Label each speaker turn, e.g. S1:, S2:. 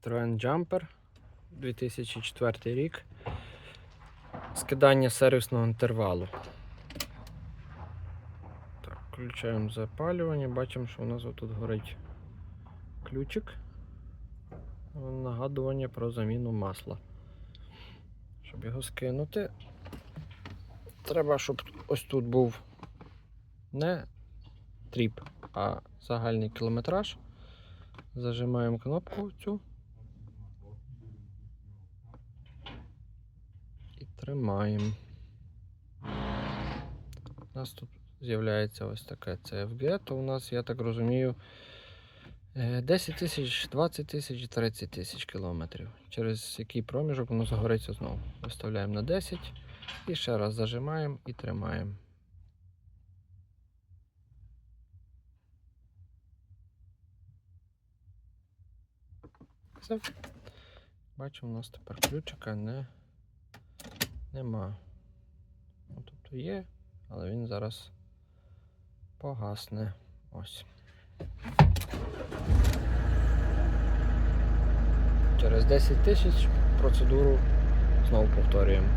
S1: Citroen Jumper 2004 рік. Скидання сервісного інтервалу. Так, включаємо запалювання, бачимо, що у нас отут горить ключик. Нагадування про заміну масла. Щоб його скинути, треба, щоб ось тут був не тріп, а загальний кілометраж. Зажимаємо кнопку цю. Тримаємо. У нас тут з'являється ось таке CFG, то у нас, я так розумію, е, 10 тисяч, 20 тисяч, 30 тисяч кілометрів. Через який проміжок воно загориться знову. Виставляємо на 10 і ще раз зажимаємо і тримаємо. Все. Бачимо, у нас тепер ключика не, нема. Ну, тобто є, але він зараз погасне. Ось. Через 10 тисяч процедуру знову повторюємо.